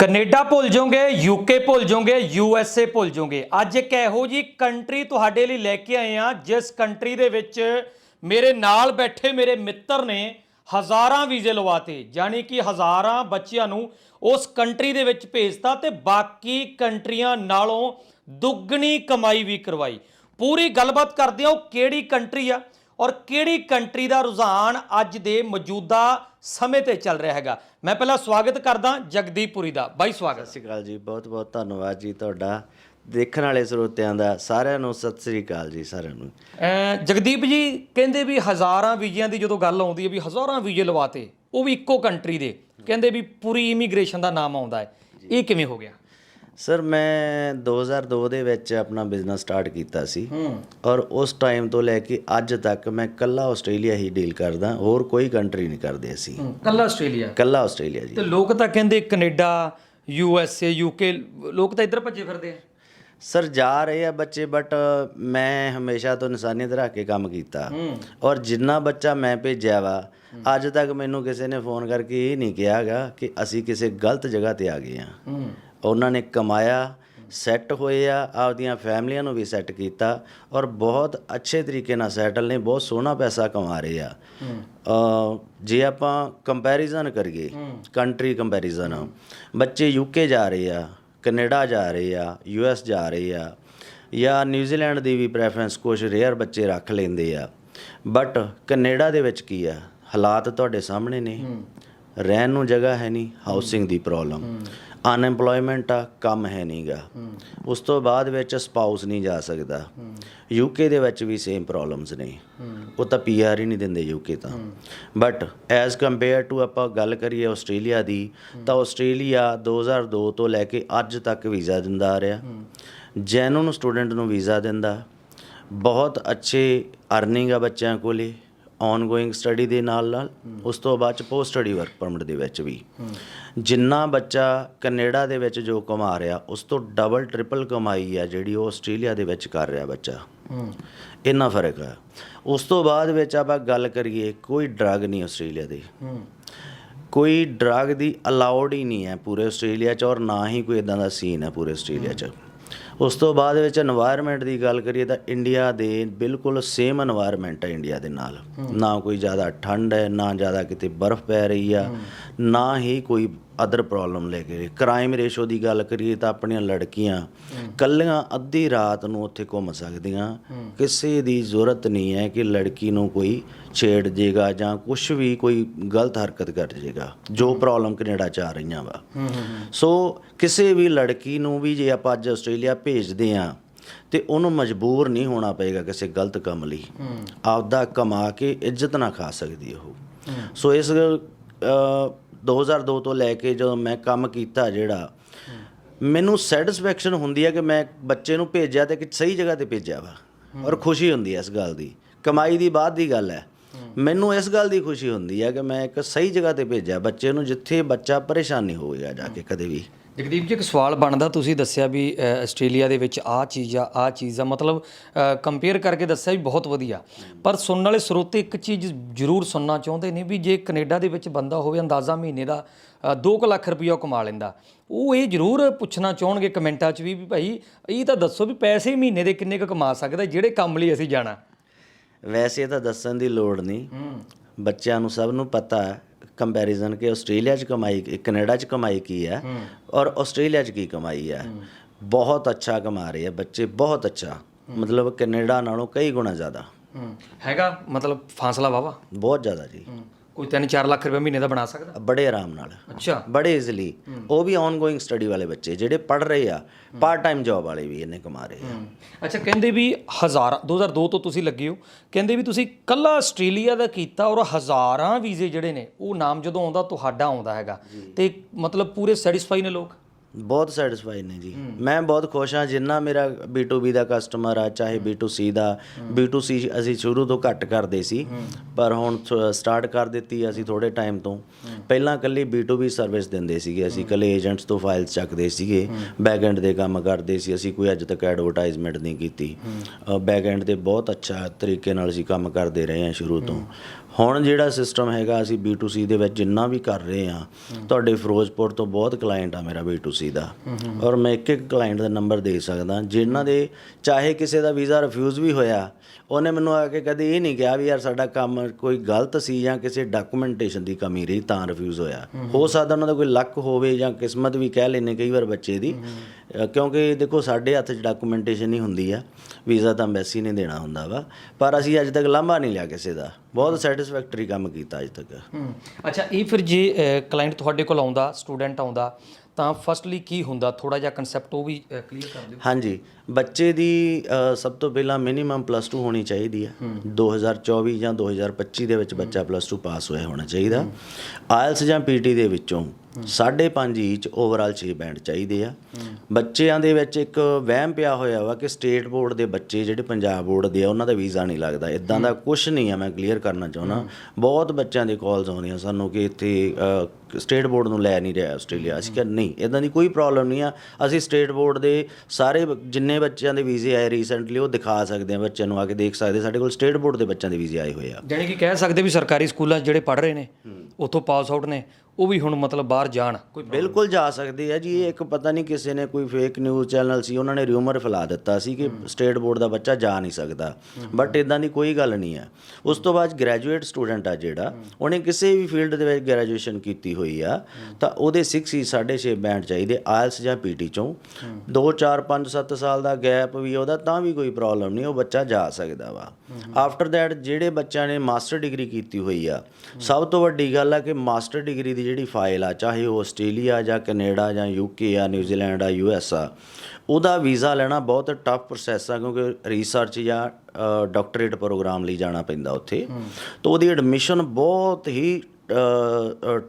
Canada ਭੁੱਲ ਜਾਓਗੇ UK ਭੁੱਲ ਜਾਓਗੇ ਯੂਐਸਏ ਭੁੱਲ ਜਾਓਗੇ। ਅੱਜ ਇੱਕ ਇਹੋ ਜੀ ਕੰਟਰੀ ਤੁਹਾਡੇ ਲਈ ਲੈ ਕੇ ਆਏ ਆ ਜਿਸ ਕੰਟਰੀ ਦੇ ਵਿੱਚ ਮੇਰੇ ਨਾਲ ਬੈਠੇ ਮੇਰੇ ਮਿੱਤਰ ਨੇ ਹਜ਼ਾਰਾਂ ਵੀਜ਼ੇ ਲਵਾਤੇ। ਯਾਨੀ ਕਿ ਹਜ਼ਾਰਾਂ ਬੱਚਿਆਂ ਨੂੰ ਉਸ ਕੰਟਰੀ ਦੇ ਵਿੱਚ ਭੇਜਤਾ ਤੇ ਬਾਕੀ ਕੰਟਰੀਆਂ ਨਾਲੋਂ ਦੁੱਗਣੀ ਕਮਾਈ ਵੀ ਕਰਵਾਈ। ਪੂਰੀ ਗੱਲਬਾਤ ਕਰਦੇ ਆ ਉਹ ਕਿਹੜੀ ਕੰਟਰੀ ਆ? ਔਰ ਕਿਹੜੀ ਕੰਟਰੀ ਦਾ ਰੁਝਾਨ ਅੱਜ ਦੇ ਮੌਜੂਦਾ ਸਮੇਂ ਤੇ ਚੱਲ ਰਿਹਾ ਹੈਗਾ? ਮੈਂ ਪਹਿਲਾਂ ਸਵਾਗਤ ਕਰਦਾ ਜਗਦੀਪਪੁਰੀ ਦਾ। ਬਾਈ ਸਵਾਗਤ। ਸਤਿ ਸ਼੍ਰੀ ਅਕਾਲ ਜੀ ਬਹੁਤ ਬਹੁਤ ਧੰਨਵਾਦ ਜੀ ਤੁਹਾਡਾ। ਦੇਖਣ ਵਾਲੇ ਸਰੋਤਿਆਂ ਦਾ ਸਾਰਿਆਂ ਨੂੰ ਸਤਿ ਸ਼੍ਰੀ ਅਕਾਲ ਜੀ ਸਾਰਿਆਂ ਨੂੰ। ਜਗਦੀਪ ਜੀ ਕਹਿੰਦੇ ਵੀ ਹਜ਼ਾਰਾਂ ਵੀਜ਼ਿਆਂ ਦੀ ਜਦੋਂ ਗੱਲ ਆਉਂਦੀ ਹੈ ਵੀ ਹਜ਼ਾਰਾਂ ਵੀਜ਼ੇ ਲਵਾਤੇ ਉਹ ਵੀ ਇੱਕੋ ਕੰਟਰੀ ਦੇ। ਕਹਿੰਦੇ ਵੀ ਪੂਰੀ ਇਮੀਗ੍ਰੇਸ਼ਨ ਦਾ ਨਾਮ ਆਉਂਦਾ ਹੈ। ਇਹ ਕਿਵੇਂ ਹੋ ਗਿਆ? ਸਰ ਮੈਂ 2002 ਦੇ ਵਿੱਚ ਆਪਣਾ ਬਿਜ਼ਨਸ ਸਟਾਰਟ ਕੀਤਾ ਸੀ। ਔਰ ਉਸ ਟਾਈਮ ਤੋਂ ਲੈ ਕੇ ਅੱਜ ਤੱਕ ਮੈਂ ਕੱਲਾ ਆਸਟ੍ਰੇਲੀਆ ਹੀ ਡੀਲ ਕਰਦਾ ਹੋਰ ਕੋਈ ਕੰਟਰੀ ਨਹੀਂ ਕਰਦੇ ਅਸੀਂ। ਕੱਲਾ ਆਸਟ੍ਰੇਲੀਆ? ਕੱਲਾ ਆਸਟ੍ਰੇਲੀਆ ਜੀ। ਤੇ ਲੋਕ ਤਾਂ ਕਹਿੰਦੇ ਕੈਨੇਡਾ ਯੂਐਸਏ ਯੂਕੇ ਲੋਕ ਤਾਂ ਇੱਧਰ ਭੱਜੇ ਫਿਰਦੇ ਆ। ਸਰ ਜਾ ਰਹੇ ਆ ਬੱਚੇ ਬਟ ਮੈਂ ਹਮੇਸ਼ਾ ਤੋਂ ਇਨਸਾਨੀਅਤ ਰੱਖ ਕੇ ਕੰਮ ਕੀਤਾ। ਔਰ ਜਿੰਨਾ ਬੱਚਾ ਮੈਂ ਭੇਜਿਆ ਵਾ ਅੱਜ ਤੱਕ ਮੈਨੂੰ ਕਿਸੇ ਨੇ ਫੋਨ ਕਰਕੇ ਇਹ ਨਹੀਂ ਕਿਹਾਗਾ ਕਿ ਅਸੀਂ ਕਿਸੇ ਗਲਤ ਜਗ੍ਹਾ ਤੇ ਆ ਗਏ ਆ। ਉਹਨਾਂ ਨੇ ਕਮਾਇਆ ਸੈੱਟ ਹੋਏ ਆ ਆਪਦੀਆਂ ਫੈਮਲੀਆਂ ਨੂੰ ਵੀ ਸੈੱਟ ਕੀਤਾ ਔਰ ਬਹੁਤ ਅੱਛੇ ਤਰੀਕੇ ਨਾਲ ਸੈਟਲ ਨੇ ਬਹੁਤ ਸੋਹਣਾ ਪੈਸਾ ਕਮਾ ਰਹੇ ਆ। ਅ, ਜੇ ਆਪਾਂ ਕੰਪੈਰੀਜ਼ਨ ਕਰੀਏ ਕੰਟਰੀ ਕੰਪੈਰੀਜ਼ਨ ਬੱਚੇ ਯੂਕੇ ਜਾ ਰਹੇ ਆ ਕੈਨੇਡਾ ਜਾ ਰਹੇ ਆ ਯੂਐਸ ਜਾ ਰਹੇ ਆ ਜਾਂ ਨਿਊਜ਼ੀਲੈਂਡ ਦੀ ਵੀ ਪ੍ਰੈਫਰੈਂਸ ਕੁਝ ਰੇਅਰ ਬੱਚੇ ਰੱਖ ਲੈਂਦੇ ਆ। ਬਟ ਕੈਨੇਡਾ ਦੇ ਵਿੱਚ ਕੀ ਆ ਹਾਲਾਤ ਤੁਹਾਡੇ ਸਾਹਮਣੇ ਨੇ। ਰਹਿਣ ਨੂੰ ਜਗ੍ਹਾ ਹੈ ਨਹੀਂ ਹਾਊਸਿੰਗ ਦੀ ਪ੍ਰੋਬਲਮ ਅਨਐਮਪਲੋਇਮੈਂਟ ਆ ਕੰਮ ਹੈ ਨਹੀਂਗਾ ਉਸ ਤੋਂ ਬਾਅਦ ਵਿੱਚ ਸਪਾਊਸ ਨਹੀਂ ਜਾ ਸਕਦਾ। ਯੂਕੇ ਦੇ ਵਿੱਚ ਵੀ ਸੇਮ ਪ੍ਰੋਬਲਮਸ ਨੇ। ਉਹ ਤਾਂ ਪੀਆਰ ਹੀ ਨਹੀਂ ਦਿੰਦੇ ਯੂਕੇ ਤਾਂ। ਬਟ ਐਜ਼ ਕੰਪੇਅਰ ਟੂ ਆਪਾਂ ਗੱਲ ਕਰੀਏ ਆਸਟ੍ਰੇਲੀਆ ਦੀ ਤਾਂ ਆਸਟ੍ਰੇਲੀਆ 2002 ਤੋਂ ਲੈ ਕੇ ਅੱਜ ਤੱਕ ਵੀਜ਼ਾ ਦਿੰਦਾ ਆ ਰਿਹਾ। ਜੈਨੂਨ ਸਟੂਡੈਂਟ ਨੂੰ ਵੀਜ਼ਾ ਦਿੰਦਾ। ਬਹੁਤ ਅੱਛੇ ਅਰਨਿੰਗ ਆ ਬੱਚਿਆਂ ਕੋਲੇ। ਆਨਗੋਇੰਗ ਸਟੱਡੀ ਦੇ ਨਾਲ ਨਾਲ, ਉਸ ਤੋਂ ਬਾਅਦ ਚ ਪੋਸਟ ਸਟੱਡੀ ਵਰਕ ਪਰਮਿਟ ਦੇ ਵਿੱਚ ਵੀ। ਜਿੰਨਾ ਬੱਚਾ ਕੈਨੇਡਾ ਦੇ ਵਿੱਚ ਜੋ ਕਮਾ ਰਿਹਾ, ਉਸ ਤੋਂ ਡਬਲ ਟ੍ਰਿਪਲ ਕਮਾਈ ਆ ਜਿਹੜੀ ਉਹ ਆਸਟ੍ਰੇਲੀਆ ਦੇ ਵਿੱਚ ਕਰ ਰਿਹਾ ਬੱਚਾ। ਇੰਨਾ ਫ਼ਰਕ ਆ। ਉਸ ਤੋਂ ਬਾਅਦ ਵਿੱਚ ਆਪਾਂ ਗੱਲ ਕਰੀਏ, ਕੋਈ ਡਰਗ ਨਹੀਂ ਆਸਟ੍ਰੇਲੀਆ ਦੀ। ਕੋਈ ਡਰਗ ਦੀ ਅਲਾਉਡ ਹੀ ਨਹੀਂ ਹੈ ਪੂਰੇ ਆਸਟ੍ਰੇਲੀਆ 'ਚ ਔਰ ਨਾ ਹੀ ਕੋਈ ਇਦਾਂ ਦਾ ਸੀਨ ਹੈ ਪੂਰੇ ਆਸਟ੍ਰੇਲੀਆ 'ਚ। ਉਸ ਤੋਂ ਬਾਅਦ ਵਿੱਚ এনवायरमेंट ਦੀ ਗੱਲ ਕਰੀਏ ਤਾਂ ਇੰਡੀਆ ਦੇ ਬਿਲਕੁਲ ਸੇਮ এনवायरमेंट ਹੈ ਇੰਡੀਆ ਦੇ ਨਾਲ। ਨਾ ਕੋਈ ਜ਼ਿਆਦਾ ਠੰਡ ਹੈ ਨਾ ਜ਼ਿਆਦਾ ਕਿਤੇ ਬਰਫ਼ ਪੈ ਰਹੀ ਆ। ਨਾ ਹੀ ਕੋਈ ਅਦਰ ਪ੍ਰੋਬਲਮ ਲੈ ਕੇ। ਕ੍ਰਾਈਮ ਰੇਸ਼ੋ ਦੀ ਗੱਲ ਕਰੀਏ ਤਾਂ ਆਪਣੀਆਂ ਲੜਕੀਆਂ ਕੱਲੀਆਂ ਅੱਧੀ ਰਾਤ ਨੂੰ ਉੱਥੇ ਘੁੰਮ ਸਕਦੀਆਂ। ਕਿਸੇ ਦੀ ਜ਼ਰੂਰਤ ਨਹੀਂ ਹੈ ਕਿ ਲੜਕੀ ਨੂੰ ਕੋਈ ਛੇੜ ਜੇਗਾ ਜਾਂ ਕੁਝ ਵੀ ਕੋਈ ਗਲਤ ਹਰਕਤ ਕਰ ਜੇਗਾ ਜੋ ਪ੍ਰੋਬਲਮ ਕੈਨੇਡਾ ਚ ਆ ਰਹੀਆਂ ਵਾ। ਸੋ ਕਿਸੇ ਵੀ ਲੜਕੀ ਨੂੰ ਵੀ ਜੇ ਆਪਾਂ ਅੱਜ ਆਸਟ੍ਰੇਲੀਆ ਭੇਜਦੇ ਆ ਤੇ ਉਹਨੂੰ ਮਜਬੂਰ ਨਹੀਂ ਹੋਣਾ ਪਏਗਾ ਕਿਸੇ ਗਲਤ ਕੰਮ ਲਈ। ਆਪਦਾ ਕਮਾ ਕੇ ਇੱਜ਼ਤ ਨਾ ਖਾ ਸਕਦੀ ਉਹ। ਸੋ ਇਸ 2002 ਤੋਂ ਲੈ ਕੇ ਜਦੋਂ ਮੈਂ ਕੰਮ ਕੀਤਾ ਜਿਹੜਾ ਮੈਨੂੰ ਸੈਟੀਸਫੈਕਸ਼ਨ ਹੁੰਦੀ ਹੈ ਕਿ ਮੈਂ ਬੱਚੇ ਨੂੰ ਭੇਜਿਆ ਤੇ ਕਿ ਸਹੀ ਜਗ੍ਹਾ ਤੇ ਭੇਜਿਆ ਵਾ ਔਰ ਖੁਸ਼ੀ ਹੁੰਦੀ ਹੈ ਇਸ ਗੱਲ ਦੀ। ਕਮਾਈ ਦੀ ਬਾਅਦ ਦੀ ਗੱਲ ਹੈ। ਮੈਨੂੰ ਇਸ ਗੱਲ ਦੀ ਖੁਸ਼ੀ ਹੁੰਦੀ ਹੈ ਕਿ ਮੈਂ ਇੱਕ ਸਹੀ ਜਗ੍ਹਾ ਤੇ ਭੇਜਿਆ ਬੱਚੇ ਨੂੰ ਜਿੱਥੇ ਬੱਚਾ ਪਰੇਸ਼ਾਨ ਨਹੀਂ ਹੋਵੇਗਾ ਜਾ ਕੇ ਕਦੇ ਵੀ। ਜਗਦੀਪ ਜੀ ਇੱਕ ਸਵਾਲ ਬਣਦਾ ਤੁਸੀਂ ਦੱਸਿਆ ਵੀ ਆਸਟ੍ਰੇਲੀਆ ਦੇ ਵਿੱਚ ਆਹ ਚੀਜ਼ ਆ ਆਹ ਚੀਜ਼ ਆ ਮਤਲਬ ਕੰਪੇਅਰ ਕਰਕੇ ਦੱਸਿਆ ਵੀ ਬਹੁਤ ਵਧੀਆ। ਪਰ ਸੁਣਨ ਵਾਲੇ ਸਰੋਤੇ ਇੱਕ ਚੀਜ਼ ਜ਼ਰੂਰ ਸੁਣਨਾ ਚਾਹੁੰਦੇ ਨੇ ਵੀ ਜੇ ਕੈਨੇਡਾ ਦੇ ਵਿੱਚ ਬੰਦਾ ਹੋਵੇ ਅੰਦਾਜ਼ਾ ਮਹੀਨੇ ਦਾ 2 ਲੱਖ ਰੁਪਈਆ ਕਮਾ ਲੈਂਦਾ। ਉਹ ਇਹ ਜ਼ਰੂਰ ਪੁੱਛਣਾ ਚਾਹਣਗੇ ਕਮੈਂਟਾਂ 'ਚ ਵੀ ਵੀ ਭਾਈ ਇਹ ਤਾਂ ਦੱਸੋ ਵੀ ਪੈਸੇ ਮਹੀਨੇ ਦੇ ਕਿੰਨੇ ਕੁ ਕਮਾ ਸਕਦਾ ਜਿਹੜੇ ਕੰਮ ਲਈ ਅਸੀਂ ਜਾਣਾ। ਵੈਸੇ ਤਾਂ ਦੱਸਣ ਦੀ ਲੋੜ ਨਹੀਂ। ਬੱਚਿਆਂ ਨੂੰ ਸਭ ਨੂੰ ਪਤਾ ਹੈ ਕੰਪੈਰੀਜ਼ਨ ਕਿ ਆਸਟ੍ਰੇਲੀਆ 'ਚ ਕਮਾਈ ਕੈਨੇਡਾ 'ਚ ਕਮਾਈ ਕੀ ਹੈ ਔਰ ਆਸਟ੍ਰੇਲੀਆ 'ਚ ਕੀ ਕਮਾਈ ਹੈ? ਬਹੁਤ ਅੱਛਾ ਕਮਾ ਰਹੇ ਆ ਬੱਚੇ ਬਹੁਤ ਅੱਛਾ। ਮਤਲਬ ਕੈਨੇਡਾ ਨਾਲੋਂ ਕਈ ਗੁਣਾ ਜ਼ਿਆਦਾ। ਹੈਗਾ ਮਤਲਬ ਫਾਸਲਾ ਵਾਵਾ ਬਹੁਤ ਜ਼ਿਆਦਾ ਜੀ। ਕੋਈ 3-4 ਲੱਖ ਰੁਪਏ ਮਹੀਨੇ ਦਾ ਬਣਾ ਸਕਦਾ? ਬੜੇ ਆਰਾਮ ਨਾਲ। ਅੱਛਾ। ਬੜੇ ਈਜ਼ੀਲੀ ਉਹ ਵੀ ਆਨਗੋਇੰਗ ਸਟੱਡੀ ਵਾਲੇ ਬੱਚੇ ਜਿਹੜੇ ਪੜ ਰਹੇ ਆ ਪਾਰਟ ਟਾਈਮ ਜੌਬ ਵਾਲੇ ਵੀ ਇਹਨੇ ਕਮਾ ਰਹੇ ਆ। ਅੱਛਾ ਕਹਿੰਦੇ ਵੀ ਹਜ਼ਾਰਾਂ 2002 ਤੋਂ ਤੁਸੀਂ ਲੱਗੇ ਹੋ। ਕਹਿੰਦੇ ਵੀ ਤੁਸੀਂ ਕੱਲਾ ਆਸਟ੍ਰੇਲੀਆ ਦਾ ਕੀਤਾ ਔਰ ਹਜ਼ਾਰਾਂ ਵੀਜ਼ੇ ਜਿਹੜੇ ਨੇ ਉਹ ਨਾਮ ਜਦੋਂ ਆਉਂਦਾ ਤੁਹਾਡਾ ਆਉਂਦਾ ਹੈਗਾ। ਤੇ ਮਤਲਬ ਪੂਰੇ ਸੈਟੀਸਫਾਈ ਨੇ ਲੋਕ? ਬਹੁਤ ਸੈਟੀਸਫਾਈਡ ਨੇ ਜੀ। ਮੈਂ ਬਹੁਤ ਖੁਸ਼ ਹਾਂ ਜਿੰਨਾ ਮੇਰਾ B2B ਦਾ ਕਸਟਮਰ ਆ, ਚਾਹੇ B2C ਦਾ। B2C ਅਸੀਂ ਸ਼ੁਰੂ ਤੋਂ ਘੱਟ ਕਰਦੇ ਸੀ, ਪਰ ਹੁਣ ਸਟਾਰਟ ਕਰ ਦਿੱਤੀ ਅਸੀਂ ਥੋੜੇ ਟਾਈਮ ਤੋਂ। ਪਹਿਲਾਂ ਕੱਲੀ B2B ਸਰਵਿਸ ਦਿੰਦੇ ਸੀਗੇ ਅਸੀਂ ਕੱਲੇ ਏਜੰਟਸ ਤੋਂ ਫਾਈਲਸ ਚੱਕਦੇ ਸੀਗੇ। ਬੈਕ ਐਂਡ ਦੇ ਕੰਮ ਕਰਦੇ ਸੀ ਅਸੀਂ, ਕੋਈ ਅੱਜ ਤੱਕ ਐਡਵਰਟਾਈਜ਼ਮੈਂਟ ਨਹੀਂ ਕੀਤੀ। ਬੈਕ ਐਂਡ ਤੇ ਬਹੁਤ ਅੱਛਾ ਤਰੀਕੇ ਨਾਲ ਅਸੀਂ ਕੰਮ ਕਰਦੇ ਰਹੇ ਹਾਂ ਸ਼ੁਰੂ ਤੋਂ। ਹੁਣ ਜਿਹੜਾ ਸਿਸਟਮ ਹੈਗਾ ਅਸੀਂ B2C ਦੇ ਵਿੱਚ ਜਿੰਨਾ ਵੀ ਕਰ ਰਹੇ ਆ ਤੁਹਾਡੇ ਫਿਰੋਜ਼ਪੁਰ ਤੋਂ ਬਹੁਤ ਕਲਾਇੰਟ ਆ ਮੇਰਾ B2C ਦਾ। ਔਰ ਮੈਂ ਇੱਕ ਇੱਕ ਕਲਾਇੰਟ ਦਾ ਨੰਬਰ ਦੇ ਸਕਦਾ ਜਿਨ੍ਹਾਂ ਦੇ ਚਾਹੇ ਕਿਸੇ ਦਾ ਵੀਜ਼ਾ ਰਿਫਿਊਜ਼ ਵੀ ਹੋਇਆ ਉਹਨੇ ਮੈਨੂੰ ਆ ਕੇ ਕਦੇ ਇਹ ਨਹੀਂ ਕਿਹਾ ਵੀ ਯਾਰ ਸਾਡਾ ਕੰਮ ਕੋਈ ਗਲਤ ਸੀ ਜਾਂ ਕਿਸੇ ਡਾਕੂਮੈਂਟੇਸ਼ਨ ਦੀ ਕਮੀ ਰਹੀ ਤਾਂ ਰਿਫਿਊਜ਼ ਹੋਇਆ। ਹੋ ਸਕਦਾ ਉਹਨਾਂ ਦਾ ਕੋਈ ਲੱਕ ਹੋਵੇ ਜਾਂ ਕਿਸਮਤ ਵੀ ਕਹਿ ਲੈਨੇ ਕਈ ਵਾਰ ਬੱਚੇ ਦੀ। ਕਿਉਂਕਿ ਦੇਖੋ ਸਾਡੇ ਹੱਥ 'ਚ ਡਾਕੂਮੈਂਟੇਸ਼ਨ ਹੀ ਹੁੰਦੀ ਆ ਵੀਜ਼ਾ ਤਾਂ ਐਮਬੈਸੀ ਨੇ ਦੇਣਾ ਹੁੰਦਾ ਵਾ ਪਰ ਅਸੀਂ ਅੱਜ ਤੱਕ ਲਾਂਭਾ ਨਹੀਂ ਲਿਆ ਕਿਸੇ ਦਾ। ਬਹੁਤ ਸੈਟੀਸਫੈਕਟਰੀ ਕੰਮ ਕੀਤਾ ਅੱਜ ਤੱਕ। ਹੂੰ ਅੱਛਾ ਇਹ ਫਿਰ ਜੇ ਕਲਾਇੰਟ ਤੁਹਾਡੇ ਕੋਲ ਆਉਂਦਾ ਸਟੂਡੈਂਟ ਆਉਂਦਾ ਤਾਂ ਫਸਟਲੀ ਕੀ ਹੁੰਦਾ? ਥੋੜਾ ਜਿਹਾ ਕਨਸੈਪਟ ਉਹ ਵੀ ਕਲੀਅਰ ਕਰ ਦਿਓ। ਹਾਂਜੀ ਬੱਚੇ ਦੀ ਸਭ ਤੋਂ ਪਹਿਲਾਂ ਮਿਨੀਮਮ ਪਲੱਸ 2 ਹੋਣੀ ਚਾਹੀਦੀ ਹੈ। 2024 ਜਾਂ 2025 ਦੇ ਵਿੱਚ ਬੱਚਾ ਪਲੱਸ 2 ਪਾਸ ਹੋਇਆ ਹੋਣਾ ਚਾਹੀਦਾ। ਆਇਲਸ ਜਾਂ ਪੀਟੀ ਦੇ ਵਿੱਚੋਂ 5.5 ਈਚ ਓਵਰਆਲ 6 ਬੈਂਡ ਚਾਹੀਦੇ ਆ। ਬੱਚਿਆਂ ਦੇ ਵਿੱਚ ਇੱਕ ਵਹਿਮ ਪਿਆ ਹੋਇਆ ਵਾ ਕਿ ਸਟੇਟ ਬੋਰਡ ਦੇ ਬੱਚੇ ਜਿਹੜੇ ਪੰਜਾਬ ਬੋਰਡ ਦੇ ਆ ਉਹਨਾਂ ਦਾ ਵੀਜ਼ਾ ਨਹੀਂ ਲੱਗਦਾ। ਇਦਾਂ ਦਾ ਕੁਝ ਨਹੀਂ ਆ ਮੈਂ ਕਲੀਅਰ ਕਰਨਾ ਚਾਹੁੰਦਾ। ਬਹੁਤ ਬੱਚਿਆਂ ਦੇ ਕਾਲਸ ਆਉਂਦੀਆਂ ਸਾਨੂੰ ਕਿ ਇੱਥੇ ਸਟੇਟ ਬੋਰਡ ਨੂੰ ਲੈ ਨਹੀਂ ਰਿਹਾ ਆਸਟ੍ਰੇਲੀਆ। ਅਸੀਂ ਕਿਹਾ ਨਹੀਂ ਇਦਾਂ ਦੀ ਕੋਈ ਪ੍ਰੋਬਲਮ ਨਹੀਂ ਆ। ਅਸੀਂ ਸਟੇਟ ਬੋਰਡ ਦੇ ਸਾਰੇ ਜਿੰਨੇ ਬੱਚਿਆਂ ਦੇ ਵੀਜ਼ੇ ਆਏ ਰੀਸੈਂਟਲੀ ਉਹ ਦਿਖਾ ਸਕਦੇ ਆ ਬੱਚਿਆਂ ਨੂੰ ਆ ਕੇ ਦੇਖ ਸਕਦੇ ਸਾਡੇ ਕੋਲ ਸਟੇਟ ਬੋਰਡ ਦੇ ਬੱਚਿਆਂ ਦੇ ਵੀਜ਼ੇ ਆਏ ਹੋਏ ਆ। ਜਾਣੀ ਕਿ ਕਹਿ ਸਕਦੇ ਵੀ ਸਰਕਾਰੀ ਸਕੂਲਾਂ ਜਿਹੜੇ ਪੜ੍ਹ ਰਹੇ ਨੇ ਉੱਥੋਂ ਪਾਸ ਆਊਟ ਨੇ ਉਹ ਵੀ ਹੁਣ ਮਤਲਬ ਬਾਹਰ ਜਾਣ। ਕੋਈ ਬਿਲਕੁਲ ਜਾ ਸਕਦੇ ਆ ਜੀ। ਇਹ ਇੱਕ ਪਤਾ ਨਹੀਂ ਕਿਸੇ ਨੇ ਕੋਈ ਫੇਕ ਨਿਊਜ਼ ਚੈਨਲ ਸੀ ਉਹਨਾਂ ਨੇ ਰਿਊਮਰ ਫੈਲਾ ਦਿੱਤਾ ਸੀ ਕਿ ਸਟੇਟ ਬੋਰਡ ਦਾ ਬੱਚਾ ਜਾ ਨਹੀਂ ਸਕਦਾ। ਬਟ ਇਦਾਂ ਦੀ ਕੋਈ ਗੱਲ ਨਹੀਂ ਹੈ ਉਸ ਤੋਂ ਬਾਅਦ ਗ੍ਰੈਜੂਏਟ ਸਟੂਡੈਂਟ ਆ ਜਿਹੜਾ ਉਹਨੇ ਕਿਸੇ ਵੀ ਫੀਲਡ ਦੇ ਵਿੱਚ ਗ੍ਰੈਜੂਏਸ਼ਨ ਕੀਤੀ ਹੋਈ ਆ ਤਾਂ ਉਹਦੇ 6 ਹੀ 6.5 ਬੈਂਡ ਚਾਹੀਦੇ ਆਇਲਸ ਜਾਂ ਪੀਟੀ ਚੋਂ। 2 4 5 7 ਸਾਲ ਦਾ ਗੈਪ ਵੀ ਉਹਦਾ ਤਾਂ ਵੀ ਕੋਈ ਪ੍ਰੋਬਲਮ ਨਹੀਂ ਉਹ ਬੱਚਾ ਜਾ ਸਕਦਾ ਵਾ। ਆਫਟਰ ਦੈਟ ਜਿਹੜੇ ਬੱਚਿਆਂ ਨੇ ਮਾਸਟਰ ਡਿਗਰੀ ਕੀਤੀ ਹੋਈ ਆ ਸਭ ਤੋਂ ਵੱਡੀ ਗੱਲ ਆ ਕਿ ਮਾਸਟਰ ਡਿਗਰੀ ਦੀ ਜਿਹੜੀ ਫਾਈਲ ਆ ਚਾਹੇ ਉਹ ਆਸਟ੍ਰੇਲੀਆ ਜਾਂ ਕੈਨੇਡਾ ਜਾਂ ਯੂਕੇ ਆ ਨਿਊਜ਼ੀਲੈਂਡ ਆ ਯੂਐਸ ਆ ਉਹਦਾ ਵੀਜ਼ਾ ਲੈਣਾ ਬਹੁਤ ਟਫ ਪ੍ਰੋਸੈਸ ਆ ਕਿਉਂਕਿ ਰਿਸਰਚ ਜਾਂ ਡਾਕਟਰੇਟ ਪ੍ਰੋਗਰਾਮ ਲਈ ਜਾਣਾ ਪੈਂਦਾ ਉੱਥੇ। ਤਾਂ ਉਹਦੀ ਐਡਮਿਸ਼ਨ ਬਹੁਤ ਹੀ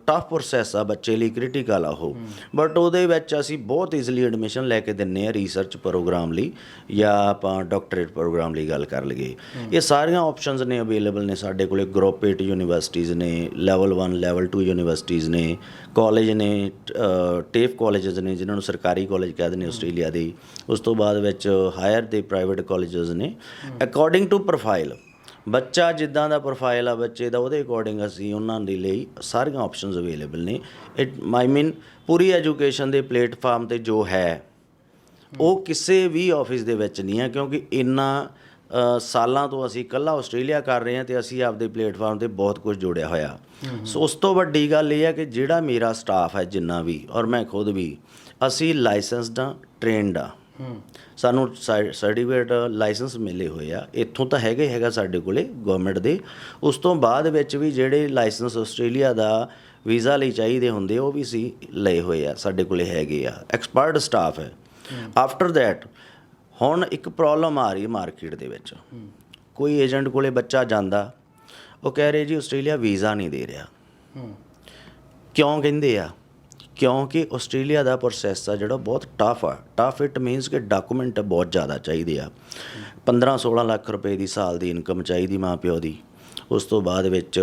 ਟਫ ਪ੍ਰੋਸੈਸ ਆ ਬੱਚੇ ਲਈ ਕ੍ਰਿਟੀਕਲ ਆ ਉਹ। ਬਟ ਉਹਦੇ ਵਿੱਚ ਅਸੀਂ ਬਹੁਤ ਈਜ਼ੀਲੀ ਐਡਮਿਸ਼ਨ ਲੈ ਕੇ ਦਿੰਨੇ ਆ ਰਿਸਰਚ ਪ੍ਰੋਗਰਾਮ ਲਈ ਜਾਂ ਆਪਾਂ ਡਾਕਟਰੇਟ ਪ੍ਰੋਗਰਾਮ ਲਈ ਗੱਲ ਕਰ ਲਈਏ। ਇਹ ਸਾਰੀਆਂ ਆਪਸ਼ਨਸ ਨੇ ਅਵੇਲੇਬਲ ਨੇ ਸਾਡੇ ਕੋਲੇ ਗਰੁੱਪ 8 ਯੂਨੀਵਰਸਿਟੀਜ਼ ਨੇ ਲੈਵਲ 1 ਲੈਵਲ 2 ਯੂਨੀਵਰਸਿਟੀਜ਼ ਨੇ ਕਾਲਜ ਨੇ ਟੇਫ ਕਾਲਜਸ ਨੇ ਜਿਨ੍ਹਾਂ ਨੂੰ ਸਰਕਾਰੀ ਕਾਲਜ ਕਹਿੰਦੇ ਨੇ ਆਸਟ੍ਰੇਲੀਆ ਦੇ। ਉਸ ਤੋਂ ਬਾਅਦ ਵਿੱਚ ਹਾਇਰ ਦੇ ਪ੍ਰਾਈਵੇਟ ਕਾਲਜਸ ਨੇ। ਅਕੋਰਡਿੰਗ ਟੂ ਪ੍ਰੋਫਾਈਲ ਬੱਚਾ ਜਿੱਦਾਂ ਦਾ ਪ੍ਰੋਫਾਈਲ ਆ ਬੱਚੇ ਦਾ, ਉਹਦੇ ਅਕੋਰਡਿੰਗ ਅਸੀਂ ਉਹਨਾਂ ਦੇ ਲਈ ਸਾਰੀਆਂ ਆਪਸ਼ਨਸ ਅਵੇਲੇਬਲ ਨੇ। ਇਟ ਆਈ ਮੀਨ ਪੂਰੀ ਐਜੂਕੇਸ਼ਨ ਦੇ ਪਲੇਟਫਾਰਮ ਤੇ ਜੋ ਹੈ, ਉਹ ਕਿਸੇ ਵੀ ਆਫਿਸ ਦੇ ਵਿੱਚ ਨਹੀਂ ਹੈ, ਕਿਉਂਕਿ ਇੰਨਾ ਸਾਲਾਂ ਤੋਂ ਅਸੀਂ ਇਕੱਲਾ ਆਸਟ੍ਰੇਲੀਆ ਕਰ ਰਹੇ ਹਾਂ ਤੇ ਅਸੀਂ ਆਪਦੇ ਪਲੇਟਫਾਰਮ ਤੇ ਬਹੁਤ ਕੁਝ ਜੋੜਿਆ ਹੋਇਆ। ਸੋ ਉਸ ਤੋਂ ਵੱਡੀ ਗੱਲ ਇਹ ਹੈ ਕਿ ਜਿਹੜਾ ਮੇਰਾ ਸਟਾਫ ਹੈ, ਜਿੰਨਾ ਵੀ, ਔਰ ਮੈਂ ਖੁਦ ਵੀ, ਅਸੀਂ ਲਾਇਸੈਂਸਡ ਆ ਟ੍ਰੇਨਡ ਆ ਸਾਨੂੰ ਸਰਟੀਫਿਕੇਟ ਲਾਇਸੈਂਸ ਮਿਲੇ ਹੋਏ ਆ। ਇੱਥੋਂ ਤਾਂ ਹੈਗਾ ਹੈਗਾ ਸਾਡੇ ਕੋਲੇ ਗਵਰਨਮੈਂਟ ਦੇ। ਉਸ ਤੋਂ ਬਾਅਦ ਵਿੱਚ ਵੀ ਜਿਹੜੇ ਲਾਇਸੈਂਸ ਆਸਟ੍ਰੇਲੀਆ ਦਾ ਵੀਜ਼ਾ ਲਈ ਚਾਹੀਦੇ ਹੁੰਦੇ ਉਹ ਵੀ ਸੀ ਲਏ ਹੋਏ ਆ ਸਾਡੇ ਕੋਲੇ ਹੈਗੇ ਆ। ਐਕਸਪਰਟ ਸਟਾਫ ਹੈ। ਆਫਟਰ ਥੈਟ ਹੁਣ ਇੱਕ ਪ੍ਰੋਬਲਮ ਆ ਰਹੀ ਹੈ ਮਾਰਕੀਟ ਦੇ ਵਿੱਚ। ਕੋਈ ਏਜੰਟ ਕੋਲੇ ਬੱਚਾ ਜਾਂਦਾ ਉਹ ਕਹਿ ਰਹੇ ਜੀ ਆਸਟ੍ਰੇਲੀਆ ਵੀਜ਼ਾ ਨਹੀਂ ਦੇ ਰਿਹਾ। ਕਿਉਂ ਕਹਿੰਦੇ ਆ? ਕਿਉਂਕਿ ਆਸਟ੍ਰੇਲੀਆ ਦਾ ਪ੍ਰੋਸੈਸ ਆ ਜਿਹੜਾ ਬਹੁਤ ਟਫ ਆ। ਟਫ ਇਟ ਮੀਨਸ ਕਿ ਡਾਕੂਮੈਂਟ ਬਹੁਤ ਜ਼ਿਆਦਾ ਚਾਹੀਦੇ ਆ। 15 16 ਲੱਖ ਰੁਪਏ ਦੀ ਸਾਲ ਦੀ ਇਨਕਮ ਚਾਹੀਦੀ ਮਾਂ ਪਿਓ ਦੀ। ਉਸ ਤੋਂ ਬਾਅਦ ਵਿੱਚ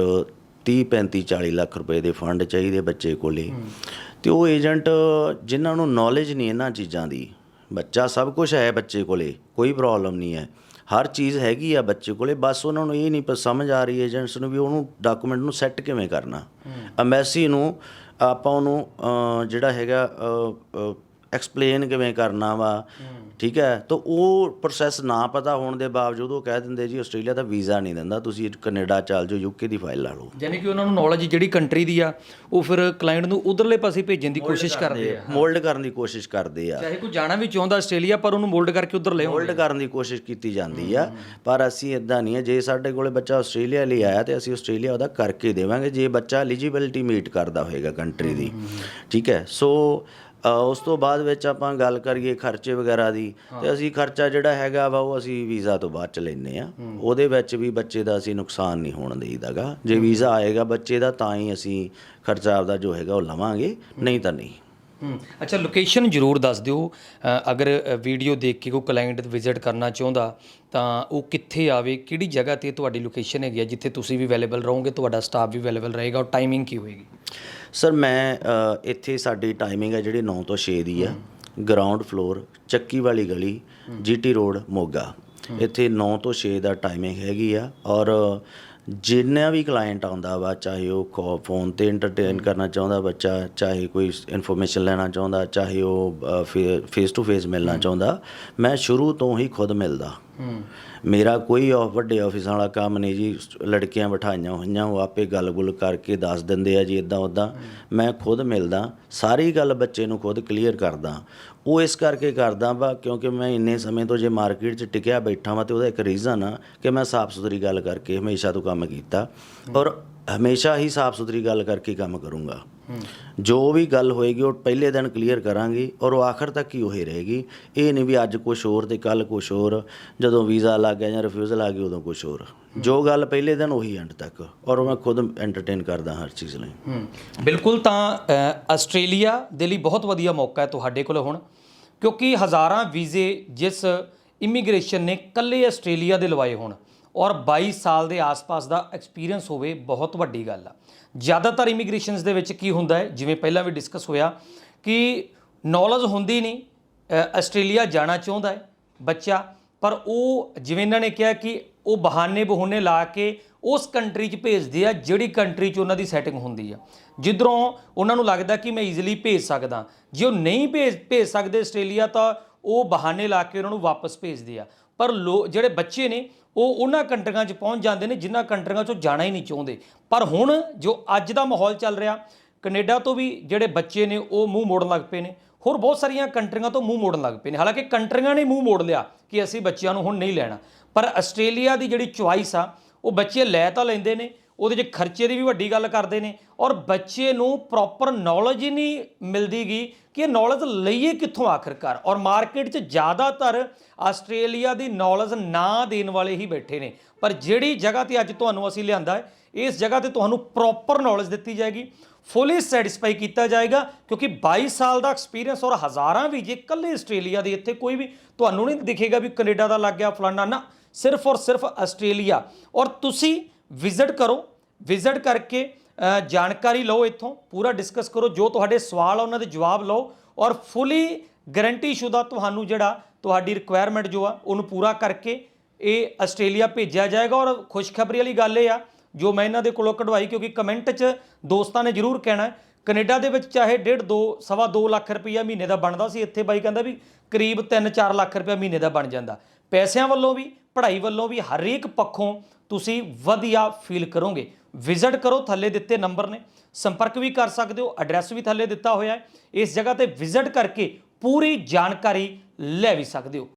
30 35 40 ਲੱਖ ਰੁਪਏ ਦੇ ਫੰਡ ਚਾਹੀਦੇ ਬੱਚੇ ਕੋਲੇ। ਤੇ ਉਹ ਏਜੰਟ ਜਿਨ੍ਹਾਂ ਨੂੰ ਨੌਲੇਜ ਨਹੀਂ ਇਹਨਾਂ ਚੀਜ਼ਾਂ ਦੀ ਬੱਚਾ ਸਭ ਕੁਝ ਹੈ ਬੱਚੇ ਕੋਲੇ ਕੋਈ ਪ੍ਰੋਬਲਮ ਨਹੀਂ ਹੈ। ਹਰ ਚੀਜ਼ ਹੈਗੀ ਆ ਬੱਚੇ ਕੋਲੇ ਬਸ ਉਹਨਾਂ ਨੂੰ ਇਹ ਨਹੀਂ ਸਮਝ ਆ ਰਹੀ ਏਜੰਟਸ ਨੂੰ ਵੀ ਉਹਨੂੰ ਡਾਕੂਮੈਂਟ ਨੂੰ ਸੈੱਟ ਕਿਵੇਂ ਕਰਨਾ। ਐਮਬੈਸੀ ਨੂੰ ਆਪਾਂ ਉਹਨੂੰ ਜਿਹੜਾ ਹੈਗਾ ਐਕਸਪਲੇਨ ਕਿਵੇਂ ਕਰਨਾ ਵਾ ਠੀਕ ਹੈ? ਤਾਂ ਉਹ ਪ੍ਰੋਸੈਸ ਨਾ ਪਤਾ ਹੋਣ ਦੇ ਬਾਵਜੂਦ ਉਹ ਕਹਿ ਦਿੰਦੇ ਜੀ ਆਸਟ੍ਰੇਲੀਆ ਦਾ ਵੀਜ਼ਾ ਨਹੀਂ ਦਿੰਦਾ ਤੁਸੀਂ ਕੈਨੇਡਾ ਚੱਲ ਜਾਓ ਯੂਕੇ ਦੀ ਫਾਈਲ ਲਾ ਲਓ। ਯਾਨੀ ਕਿ ਉਹਨਾਂ ਨੂੰ ਨੌਲੇਜ ਜਿਹੜੀ ਕੰਟਰੀ ਦੀ ਆ ਉਹ ਫਿਰ ਕਲਾਇੰਟ ਨੂੰ ਉਧਰਲੇ ਪਾਸੇ ਭੇਜਣ ਦੀ ਕੋਸ਼ਿਸ਼ ਕਰਦੇ ਆ ਮੋਲਡ ਕਰਨ ਦੀ ਕੋਸ਼ਿਸ਼ ਕਰਦੇ ਆ। ਚਾਹੇ ਕੋਈ ਜਾਣਾ ਵੀ ਚਾਹੁੰਦਾ ਆਸਟ੍ਰੇਲੀਆ ਪਰ ਉਹਨੂੰ ਮੋਲਡ ਕਰਕੇ ਉਧਰ ਲੈ ਹੋਲਡ ਕਰਨ ਦੀ ਕੋਸ਼ਿਸ਼ ਕੀਤੀ ਜਾਂਦੀ ਆ ਪਰ ਅਸੀਂ ਇਦਾਂ ਨਹੀਂ ਹੈ ਜੇ ਸਾਡੇ ਕੋਲੇ ਬੱਚਾ ਆਸਟ੍ਰੇਲੀਆ ਲਈ ਆਇਆ ਤੇ ਅਸੀਂ ਆਸਟ੍ਰੇਲੀਆ ਉਹਦਾ ਕਰਕੇ ਦੇਵਾਂਗੇ ਜੇ ਬੱਚਾ ਐਲੀਜੀਬਿਲਟੀ ਮੀਟ ਕਰਦਾ ਹੋਏਗਾ ਕੰਟਰੀ ਦੀ। ਠੀਕ ਹੈ? ਸੋ ਉਸ ਤੋਂ ਬਾਅਦ ਵਿੱਚ ਆਪਾਂ ਗੱਲ ਕਰੀਏ ਖਰਚੇ ਵਗੈਰਾ ਦੀ ਤੇ ਅਸੀਂ ਖਰਚਾ ਜਿਹੜਾ ਹੈਗਾ ਵਾ ਉਹ ਅਸੀਂ ਵੀਜ਼ਾ ਤੋਂ ਬਾਅਦ ਚ ਲੈਨੇ ਆ ਉਹਦੇ ਵਿੱਚ ਵੀ ਬੱਚੇ ਦਾ ਅਸੀਂ ਨੁਕਸਾਨ ਨਹੀਂ ਹੋਣ ਦੇਈਦਾਗਾ। ਜੇ ਵੀਜ਼ਾ ਆਏਗਾ ਬੱਚੇ ਦਾ ਤਾਂ ਹੀ ਅਸੀਂ ਖਰਚਾ ਆਪਦਾ ਜੋ ਹੈਗਾ ਉਹ ਲਵਾਂਗੇ ਨਹੀਂ ਤਾਂ ਨਹੀਂ। ਹੂੰ। ਅੱਛਾ ਲੋਕੇਸ਼ਨ ਜ਼ਰੂਰ ਦੱਸ ਦਿਓ। ਅ, ਅਗਰ ਵੀਡੀਓ ਦੇਖ ਕੇ ਕੋਈ ਕਲਾਇੰਟ ਵਿਜ਼ਿਟ ਕਰਨਾ ਚਾਹੁੰਦਾ ਤਾਂ ਉਹ ਕਿੱਥੇ ਆਵੇ ਕਿਹੜੀ ਜਗ੍ਹਾ ਤੇ ਤੁਹਾਡੀ ਲੋਕੇਸ਼ਨ ਹੈਗੀ ਆ ਜਿੱਥੇ ਤੁਸੀਂ ਵੀ ਅਵੇਲੇਬਲ ਰਹੋਗੇ ਤੁਹਾਡਾ ਸਟਾਫ ਵੀ ਅਵੇਲੇਬਲ ਰਹੇਗਾ ਔਰ ਟਾਈਮਿੰਗ ਕੀ ਹੋਏਗੀ? ਸਰ ਮੈਂ ਅ, ਇੱਥੇ ਸਾਡੀ ਟਾਈਮਿੰਗ ਹੈ ਜਿਹੜੀ 9 ਤੋਂ 6 ਦੀ ਆ। ਗਰਾਊਂਡ ਫਲੋਰ ਚੱਕੀ ਵਾਲੀ ਗਲੀ ਜੀਟੀ ਰੋਡ ਮੋਗਾ। ਇੱਥੇ 9 ਤੋਂ 6 ਦਾ ਟਾਈਮਿੰਗ ਹੈਗੀ ਆ ਔਰ ਜਿੰਨਾ ਵੀ ਕਲਾਇੰਟ ਆਉਂਦਾ ਵਾ ਚਾਹੇ ਉਹ ਫੋਨ ਤੇ ਐਂਟਰਟੇਨ ਕਰਨਾ ਚਾਹੁੰਦਾ ਬੱਚਾ ਚਾਹੇ ਕੋਈ ਇਨਫੋਰਮੇਸ਼ਨ ਲੈਣਾ ਚਾਹੁੰਦਾ ਚਾਹੇ ਉਹ ਫੇਸ ਟੂ ਫੇਸ ਮਿਲਣਾ ਚਾਹੁੰਦਾ ਮੈਂ ਸ਼ੁਰੂ ਤੋਂ ਹੀ ਖੁਦ ਮਿਲਦਾ। ਮੇਰਾ ਕੋਈ ਉਹ ਵੱਡੇ ਆਫਿਸਾਂ ਵਾਲਾ ਕੰਮ ਨਹੀਂ ਜੀ, ਲੜਕੀਆਂ ਬਿਠਾਈਆਂ ਹੋਈਆਂ, ਉਹ ਆਪੇ ਗੱਲ-ਗੁਲ ਕਰਕੇ ਦੱਸ ਦਿੰਦੇ ਆ ਜੀ ਇਦਾਂ ਉਦਾਂ ਮੈਂ ਖੁਦ ਮਿਲਦਾ, ਸਾਰੀ ਗੱਲ ਬੱਚੇ ਨੂੰ ਖੁਦ ਕਲੀਅਰ ਕਰਦਾ। ਉਹ ਇਸ ਕਰਕੇ ਕਰਦਾ ਵਾ ਕਿਉਂਕਿ ਮੈਂ ਇੰਨੇ ਸਮੇਂ ਤੋਂ ਜੇ ਮਾਰਕੀਟ 'ਚ ਟਿਕਿਆ ਬੈਠਾ ਵਾਂ ਤੇ ਉਹਦਾ ਇੱਕ ਰੀਜ਼ਨ ਆ ਕਿ ਮੈਂ ਸਾਫ਼ ਸੁਥਰੀ ਗੱਲ ਕਰਕੇ ਹਮੇਸ਼ਾ ਤੋਂ ਕੰਮ ਕੀਤਾ ਔਰ ਹਮੇਸ਼ਾ ਹੀ ਸਾਫ਼ ਸੁਥਰੀ ਗੱਲ ਕਰਕੇ ਕੰਮ ਕਰੂੰਗਾ। ਜੋ ਵੀ ਗੱਲ ਹੋਏਗੀ, ਉਹ ਪਹਿਲੇ ਦਿਨ ਕਲੀਅਰ ਕਰਾਂਗੇ ਔਰ ਉਹ ਆਖਰ ਤੱਕ ਹੀ ਉਹੀ ਰਹੇਗੀ। ਇਹ ਨਹੀਂ ਵੀ ਅੱਜ ਕੁਝ ਹੋਰ ਤੇ ਕੱਲ ਕੁਝ ਹੋਰ, ਜਦੋਂ ਵੀਜ਼ਾ ਲੱਗ ਗਿਆ ਜਾਂ ਰਿਫਿਊਜ਼ਲ ਆ ਗਈ, ਉਦੋਂ ਕੁਝ ਹੋਰ। ਜੋ ਗੱਲ ਪਹਿਲੇ ਦਿਨ, ਉਹੀ ਐਂਡ ਤੱਕ। ਔਰ ਮੈਂ ਖੁਦ ਐਂਟਰਟੇਨ ਕਰਦਾ ਹਰ ਚੀਜ਼ ਲਈ। ਬਿਲਕੁਲ ਤਾਂ ਆਸਟ੍ਰੇਲੀਆ ਦੇ ਲਈ ਬਹੁਤ ਵਧੀਆ ਮੌਕਾ ਹੈ ਤੁਹਾਡੇ ਕੋਲ ਹੁਣ, ਕਿਉਂਕਿ ਹਜ਼ਾਰਾਂ ਵੀਜ਼ੇ ਜਿਸ ਇਮੀਗ੍ਰੇਸ਼ਨ ਨੇ ਕੱਲੇ ਆਸਟ੍ਰੇਲੀਆ ਦੇ ਲਵਾਏ ਹੋਣ, ਔਰ 22 ਸਾਲ ਦੇ ਆਸ-ਪਾਸ ਦਾ ਐਕਸਪੀਰੀਅੰਸ ਹੋਵੇ, ਬਹੁਤ ਵੱਡੀ ਗੱਲ ਆ। ਜ਼ਿਆਦਾਤਰ ਇਮੀਗ੍ਰੇਸ਼ਨਸ ਦੇ ਵਿੱਚ ਕੀ ਹੁੰਦਾ ਹੈ? ਜਿਵੇਂ ਪਹਿਲਾਂ ਵੀ ਡਿਸਕਸ ਹੋਇਆ ਕਿ ਨੌਲੇਜ ਹੁੰਦੀ ਨਹੀਂ ਆਸਟ੍ਰੇਲੀਆ ਜਾਣਾ ਚਾਹੁੰਦਾ ਹੈ ਬੱਚਾ, ਪਰ ਉਹ ਜਿਵੇਂ ਇਹਨਾਂ ਨੇ ਕਿਹਾ ਕਿ ਉਹ ਬਹਾਨੇ ਬਹੂਨੇ ਲਾ ਕੇ ਉਸ ਕੰਟਰੀ 'ਚ ਭੇਜਦੇ ਆ, ਜਿਹੜੀ ਕੰਟਰੀ 'ਚ ਉਹਨਾਂ ਦੀ ਸੈਟਿੰਗ ਹੁੰਦੀ ਆ। ਜਿੱਧਰੋਂ ਉਹਨਾਂ ਨੂੰ ਲੱਗਦਾ ਕਿ ਮੈਂ ਈਜ਼ੀਲੀ ਭੇਜ ਸਕਦਾ। ਜੇ ਉਹ ਨਹੀਂ ਭੇਜ ਭੇਜ ਸਕਦੇ ਆਸਟ੍ਰੇਲੀਆ ਤਾਂ ਉਹ ਬਹਾਨੇ ਲਾ ਕੇ ਉਹਨਾਂ ਨੂੰ ਵਾਪਸ ਭੇਜਦੇ ਆ। ਪਰ ਲੋ ਜਿਹੜੇ ਬੱਚੇ ਨੇ, ਉਹ ਉਹਨਾਂ ਕੰਟਰੀਆਂ 'ਚ ਪਹੁੰਚ ਜਾਂਦੇ ਨੇ ਜਿਨ੍ਹਾਂ ਕੰਟਰੀਆਂ 'ਚੋਂ ਜਾਣਾ ਹੀ ਨਹੀਂ ਚਾਹੁੰਦੇ। ਪਰ ਹੁਣ ਜੋ ਅੱਜ ਦਾ ਮਾਹੌਲ ਚੱਲ ਰਿਹਾ, ਕੈਨੇਡਾ ਤੋਂ ਵੀ ਜਿਹੜੇ ਬੱਚੇ ਨੇ, ਉਹ ਮੂੰਹ ਮੋੜਨ ਲੱਗ ਪਏ ਨੇ। ਹੋਰ ਬਹੁਤ ਸਾਰੀਆਂ ਕੰਟਰੀਆਂ ਤੋਂ ਮੂੰਹ ਮੋੜਨ ਲੱਗ ਪਏ ਨੇ। ਹਾਲਾਂਕਿ ਕੰਟਰੀਆਂ ਨੇ ਮੂੰਹ ਮੋੜ ਲਿਆ ਕਿ ਅਸੀਂ ਬੱਚਿਆਂ ਨੂੰ ਹੁਣ ਨਹੀਂ ਲੈਣਾ। ਪਰ ਆਸਟ੍ਰੇਲੀਆ ਦੀ ਜਿਹੜੀ ਚੁਆਇਸ ਆ, ਉਹ ਬੱਚੇ ਲੈ ਤਾਂ ਲੈਂਦੇ ਨੇ ਉਹਦੇ 'ਚ ਖਰਚੇ ਦੀ ਵੀ ਵੱਡੀ ਗੱਲ ਕਰਦੇ ਨੇ ਔਰ ਬੱਚੇ ਨੂੰ ਪ੍ਰੋਪਰ ਨੌਲੇਜ ਹੀ ਨਹੀਂ ਮਿਲਦੀਗੀ ਕਿ ਇਹ ਨੌਲੇਜ ਲਈਏ ਕਿੱਥੋਂ ਆਖਰਕਾਰ। ਔਰ ਮਾਰਕੀਟ 'ਚ ਜ਼ਿਆਦਾਤਰ ਆਸਟ੍ਰੇਲੀਆ ਦੀ ਨੌਲੇਜ ਨਾ ਦੇਣ ਵਾਲੇ ਹੀ ਬੈਠੇ ਨੇ। ਪਰ ਜਿਹੜੀ ਜਗ੍ਹਾ ਤੇ ਅੱਜ ਤੁਹਾਨੂੰ ਅਸੀਂ ਲਿਆਂਦਾ ਹੈ, ਇਸ ਜਗ੍ਹਾ ਤੇ ਤੁਹਾਨੂੰ ਪ੍ਰੋਪਰ ਨੌਲੇਜ ਦਿੱਤੀ ਜਾਏਗੀ। ਫੁੱਲੀ ਸੈਟੀਸਫਾਈ ਕੀਤਾ ਜਾਏਗਾ, ਕਿਉਂਕਿ 22 ਸਾਲ ਦਾ ਐਕਸਪੀਰੀਅੰਸ ਔਰ ਹਜ਼ਾਰਾਂ ਵੀ ਜੇ ਇਕੱਲੇ ਆਸਟ੍ਰੇਲੀਆ ਦੇ ਇੱਥੇ ਕੋਈ ਵੀ ਤੁਹਾਨੂੰ ਨਹੀਂ ਦਿਖੇਗਾ ਵੀ ਕੈਨੇਡਾ ਦਾ ਲੱਗ ਗਿਆ, ਫਲਾਨਾ, ਨਾ। ਸਿਰਫ ਔਰ ਸਿਰਫ ਆਸਟ੍ਰੇਲੀਆ। ਔਰ ਤੁਸੀਂ ਵਿਜ਼ਿਟ ਕਰੋ ਵਿਜ਼ਿਟ ਕਰਕੇ ਜਾਣਕਾਰੀ ਲਓ ਇੱਥੋਂ ਪੂਰਾ ਡਿਸਕਸ ਕਰੋ ਜੋ ਤੁਹਾਡੇ ਸਵਾਲ ਆ ਉਹਨਾਂ ਦੇ ਜਵਾਬ ਲਓ ਔਰ ਫੁੱਲੀ ਗਾਰੰਟੀ ਸ਼ੁਦਾ ਤੁਹਾਨੂੰ ਜਿਹੜਾ ਤੁਹਾਡੀ ਰਿਕੁਆਇਰਮੈਂਟ ਜੋ ਆ ਉਹਨੂੰ ਪੂਰਾ ਕਰਕੇ ਇਹ ਆਸਟ੍ਰੇਲੀਆ ਭੇਜਿਆ ਜਾਏਗਾ ਔਰ ਖੁਸ਼ਖਬਰੀ ਵਾਲੀ ਗੱਲ ਇਹ ਆ ਜੋ ਮੈਂ ਇਹਨਾਂ ਦੇ ਕੋਲੋਂ ਕਢਵਾਈ ਕਿਉਂਕਿ ਕਮੈਂਟ 'ਚ ਦੋਸਤਾਂ ਨੇ ਜ਼ਰੂਰ ਕਹਿਣਾ ਹੈ, ਕੈਨੇਡਾ ਦੇ ਵਿੱਚ ਚਾਹੇ 1.5 2 ਸਵਾ 2 ਲੱਖ ਰੁਪਈਆ ਮਹੀਨੇ ਦਾ ਬਣਦਾ ਸੀ ਇੱਥੇ ਬਾਈ ਕਹਿੰਦਾ ਵੀ ਕਰੀਬ 3-4 ਲੱਖ ਰੁਪਈਆ ਮਹੀਨੇ ਦਾ ਬਣ ਜਾਂਦਾ। ਪੈਸਿਆਂ ਵੱਲੋਂ ਵੀ ਪੜ੍ਹਾਈ ਵੱਲੋਂ ਵੀ ਹਰੇਕ ਪੱਖੋਂ ਤੁਸੀਂ ਵਧੀਆ ਫੀਲ ਕਰੋਗੇ। ਵਿਜ਼ਿਟ ਕਰੋ, ਥੱਲੇ ਦਿੱਤੇ ਨੰਬਰ ਨੇ। ਸੰਪਰਕ ਵੀ ਕਰ ਸਕਦੇ ਹੋ ਐਡਰੈਸ ਵੀ ਥੱਲੇ ਦਿੱਤਾ ਹੋਇਆ ਹੈ। ਇਸ ਜਗ੍ਹਾ ਤੇ ਵਿਜ਼ਿਟ ਕਰਕੇ ਪੂਰੀ ਜਾਣਕਾਰੀ ਲੈ ਵੀ ਸਕਦੇ ਹੋ।